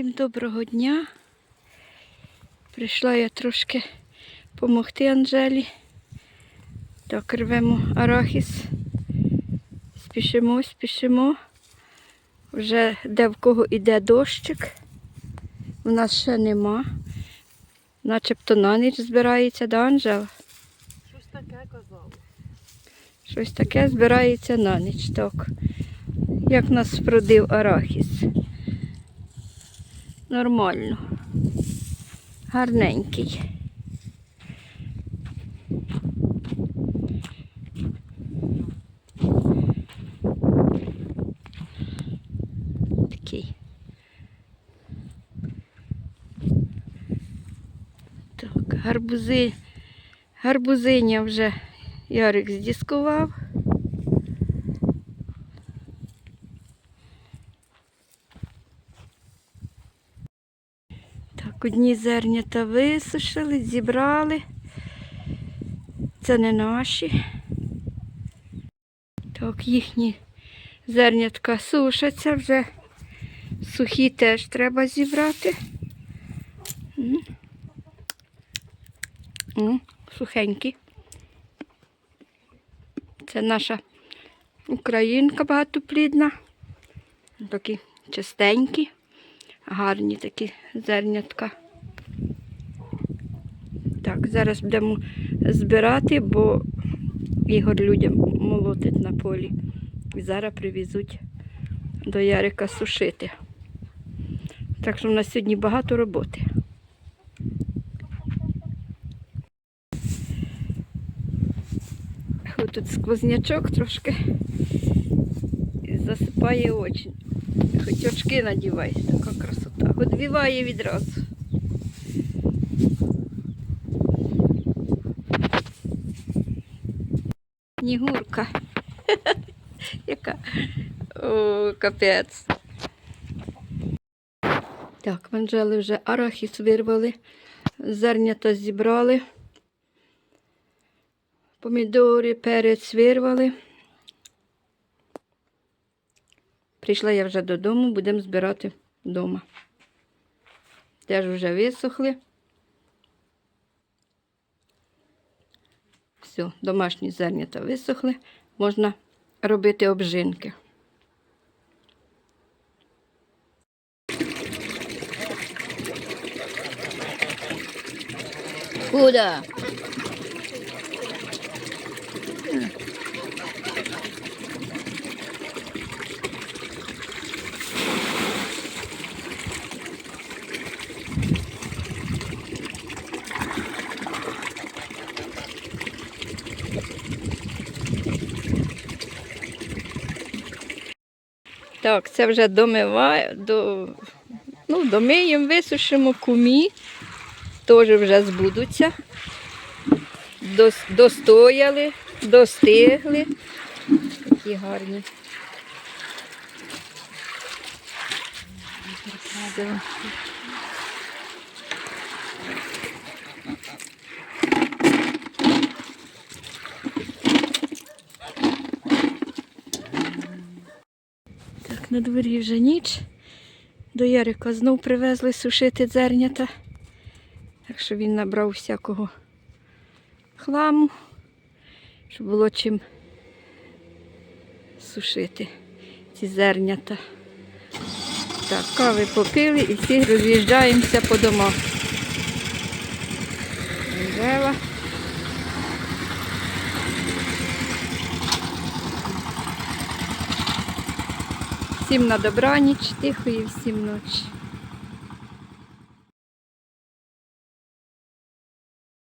Всім доброго дня. Прийшла я трошки допомогти Анжелі. Так, рвемо арахіс. Спішимо, спішимо. Вже де в кого іде дощик. У нас ще нема. Начебто на ніч збирається, да, Анжела? Щось таке казав. Щось таке збирається на ніч. Так. Як нас спродив арахіс. Нормально. Гарненький. Такий. Так, гарбузи. Гарбузиня вже Ярик здіскував. Так, одні зернята висушили, зібрали. Це не наші. Так, їхні зернятка сушаться вже. Сухі теж треба зібрати. М, Сухенькі. Це наша українка багатоплідна. Такі чистенькі, гарні такі зернятка. Так, зараз будемо збирати, бо Ігор людям молотить на полі. І зараз привезуть до Ярика сушити. Так що в нас сьогодні багато роботи. Тут сквознячок трошки засипає очі. Хоч очки надівай, така красота. Одвіває відразу. Снігурка. Яка? О, капець. Так, в Анжели вже арахіс вирвали, зернята зібрали. Помідори, перець вирвали. Прийшла я вже додому, будемо збирати вдома. Теж вже висохли. Все, домашні зернята висохли, можна робити обжинки. Куда? Так, це вже домиває, до, ну, домиємо, висушимо кумі, теж вже збудуться. Достояли, достигли. Такі гарні. Все. На дворі вже ніч. До Ярика знов привезли сушити зернята. Так що він набрав всякого хламу, щоб було чим сушити ці зернята. Так, кави попили і всі роз'їжджаємося по домах. Всім на добраніч, тихої всім ночі.